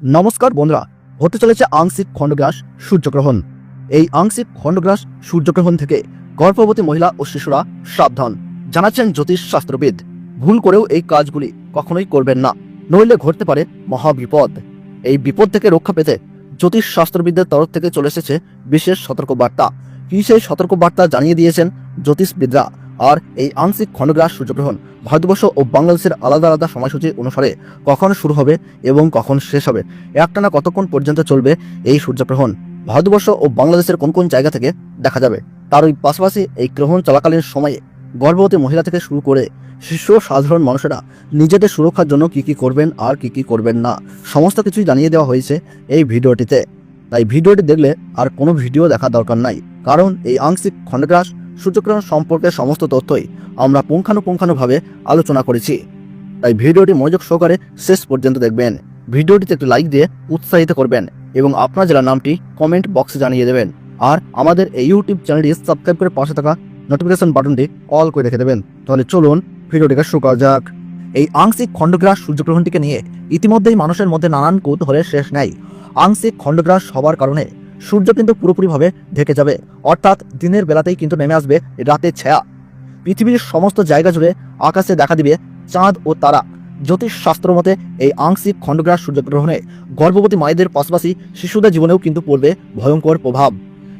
নমস্কার বন্ধুরা, হতে চলেছে আংশিক খণ্ডগ্রাস সূর্যগ্রহণ। এই আংশিক খণ্ডগ্রাস সূর্যগ্রহণ থেকে গর্ভবতী মহিলা ও শিশুরা সাবধান, জানাচ্ছেন জ্যোতিষ শাস্ত্রবিদ। ভুল করেও এই কাজগুলি কখনোই করবেন না, নইলে ঘটতে পারে মহাবিপদ। এই বিপদ থেকে রক্ষা পেতে জ্যোতিষ শাস্ত্রবিদদের তরফ থেকে চলে এসেছে বিশেষ সতর্কবার্তা। কি সেই সতর্কবার্তা জানিয়ে দিয়েছেন জ্যোতিষবিদরা? আর এই আংশিক খণ্ডগ্রাস সূর্যগ্রহণ ভারতবর্ষ ও বাংলাদেশের আলাদা আলাদা সময়সূচি অনুসারে কখন শুরু হবে এবং কখন শেষ হবে? একটানা কতক্ষণ পর্যন্ত চলবে এই সূর্যগ্রহণ? ভারতবর্ষ ও বাংলাদেশের কোন কোন জায়গা থেকে দেখা যাবে? তার ওই পাশাপাশি এই গ্রহণ চলাকালীন সময়ে গর্ভবতী মহিলা থেকে শুরু করে শিশু সাধারণ মানুষেরা নিজেদের সুরক্ষার জন্য কি কি করবেন আর কি কি করবেন না, সমস্ত কিছুই জানিয়ে দেওয়া হয়েছে এই ভিডিওটিতে। তাই ভিডিওটি দেখলে আর কোনো ভিডিও দেখা দরকার নাই, কারণ এই আংশিক খণ্ডগ্রাস সূর্যগ্রহণ সম্পর্কে সমস্ত তথ্যই আমরা পুঙ্খানুপুঙ্খানুভাবে আলোচনা করেছি। তাই ভিডিওটি মনোযোগ সহকারে শেষ পর্যন্ত দেখবেন। ভিডিওটিতে একটি লাইক দিয়ে উৎসাহিত করবেন এবং আপনার জেলার নামটি কমেন্ট বক্সে জানিয়ে দেবেন। আর আমাদের এই ইউটিউব চ্যানেলটি সাবস্ক্রাইব করে পাশে থাকা নোটিফিকেশন বাটনটি অল করে রেখে দেবেন। তাহলে চলুন ভিডিওটিকে শুরু করা যাক। এই আংশিক খণ্ডগ্রাস সূর্যগ্রহণটিকে নিয়ে ইতিমধ্যেই মানুষের মধ্যে নানান কৌতূহলের শেষ নেই। আংশিক খণ্ডগ্রাস হওয়ার কারণে সূর্য কিন্তু পুরোপুরিভাবে ঢেকে যাবে। অর্থাৎ দিনের বেলাতেই কিন্তু নেমে আসবে রাতের ছায়া। পৃথিবীর সমস্ত জায়গা জুড়ে আকাশে দেখা দিবে চাঁদ ও তারা। জ্যোতিষ শাস্ত্র মতে এই আংশিক খণ্ডগ্রাস সূর্যগ্রহণে গর্ভবতী মায়েদের পাশাপাশি শিশুদের জীবনেও কিন্তু পড়বে ভয়ঙ্কর প্রভাব।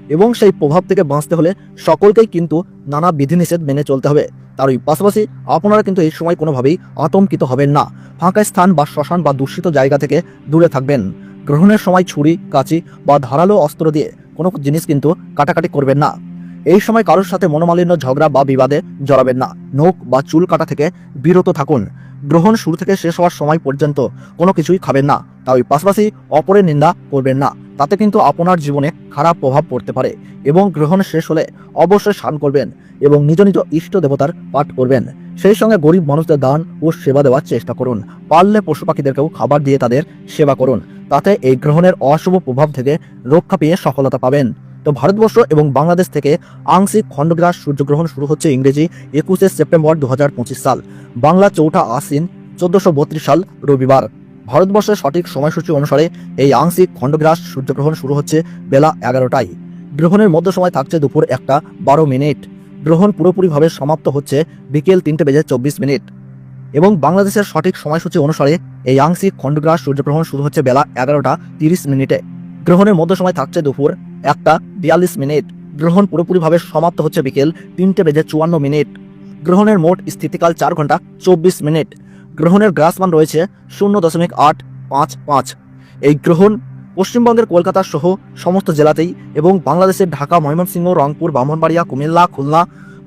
এবং সেই প্রভাব থেকে বাঁচতে হলে সকলকেই কিন্তু নানা বিধিনিষেধ মেনে চলতে হবে। তার ওই পাশাপাশি আপনারা কিন্তু এই সময় কোনোভাবেই আতঙ্কিত হবেন না। ফাঁকা স্থান বা শ্মশান বা দূষিত জায়গা থেকে দূরে থাকবেন। গ্রহণের সময় ছুরি, কাঁচি বা ধারালো অস্ত্র দিয়ে কোনো জিনিস কিন্তু কাটাকাটি করবেন না। এই সময় কারোর সাথে মনোমালিন্য, ঝগড়া বা বিবাদে জড়াবেন না। নখ বা চুল কাটা থেকে বিরত থাকুন। গ্রহণ শুরু থেকে শেষ হওয়ার সময় পর্যন্ত কোনো কিছুই খাবেন না। তাই পাশাপাশি অপরের নিন্দা করবেন না। তাতে কিন্তু আপনার জীবনে খারাপ প্রভাব পড়তে পারে এবং গ্রহণ শেষ হলে অবশ্যই স্নান করবেন এবং নিজ নিজ ইষ্ট দেবতার পাঠ করবেন। সেই সঙ্গে গরিব মানুষদের দান ও সেবা দেওয়ার চেষ্টা করুন। পারলে পশু পাখিদেরকেও খাবার দিয়ে তাদের সেবা করুন। তাতে এই গ্রহণের অশুভ প্রভাব থেকে রক্ষা পেয়ে সফলতা পাবেন। তো ভারতবর্ষ এবং বাংলাদেশ থেকে আংশিক খণ্ডগ্রাস সূর্যগ্রহণ শুরু হচ্ছে ইংরেজি একুশে সেপ্টেম্বর দু হাজার পঁচিশ সাল। বাংলা চৌঠা আশ্বিন চোদ্দশো সাল রবিবার। ভারতবর্ষের সঠিক সময়সূচি অনুসারে এই আংশিক খণ্ডগ্রাস সূর্যগ্রহণ শুরু হচ্ছে বেলা এগারোটায়। গ্রহণের মধ্য সময় থাকছে দুপুর একটা বারো মিনিট। গ্রহণ পুরোপুরিভাবে সমাপ্ত হচ্ছে বিকেল তিনটে বেজে চব্বিশ মিনিট। এবং বাংলাদেশের সঠিক সময়সূচি অনুসারে এই আংশিক খণ্ডগ্রাস সূর্যগ্রহণ শুরু হচ্ছে বেলা এগারোটা তিরিশ মিনিটে। গ্রহণের মধ্য সময় থাকছে দুপুর একটা বিয়াল্লিশ মিনিট। গ্রহণ পুরোপুরিভাবে সমাপ্ত হচ্ছে বিকেল তিনটে বেজে চুয়ান্ন মিনিট। গ্রহণের মোট স্থিতিকাল চার ঘণ্টা চব্বিশ মিনিট। গ্রহণের গ্রাসমান রয়েছে শূন্য দশমিক আট পাঁচ পাঁচ। এই গ্রহণ পশ্চিমবঙ্গের কলকাতা সহ সমস্ত জেলাতেই এবং বাংলাদেশের ঢাকা, ময়মনসিংহ, রংপুর, ব্রাহ্মণবাড়িয়া, কুমিল্লা, খুলনা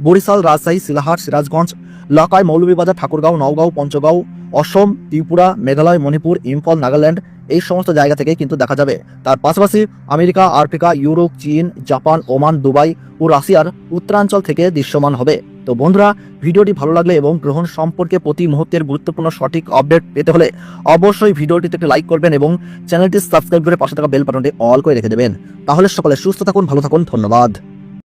বরিশাল, রাজশাহী, শিলাহাট, সিরাজগঞ্জ, লাকাই, মৌলভীবাজার, ঠাকুরগাঁও, নওগাঁও, পঞ্চগাঁও, অসম, ত্রিপুরা, মেঘালয়, মণিপুর, ইম্ফল, নাগাল্যান্ড এই সমস্ত জায়গা থেকে কিন্তু দেখা যাবে। তার পাশাপাশি আমেরিকা আফ্রিকা ইউরোপ, চীন, জাপান, ওমান, দুবাই ও রাশিয়ার উত্তরাঞ্চল থেকে দৃশ্যমান হবে। তো বন্ধুরা, ভিডিওটি ভালো লাগলে এবং গ্রহণ সম্পর্কে প্রতি মুহূর্তের গুরুত্বপূর্ণ সঠিক আপডেট পেতে হলে অবশ্যই ভিডিওটিতে একটি লাইক করবেন এবং চ্যানেলটি সাবস্ক্রাইব করে পাশে থাকা বেল বাটনটি অল করে রেখে দেবেন। তাহলে সকলে সুস্থ থাকুন, ভালো থাকুন, ধন্যবাদ।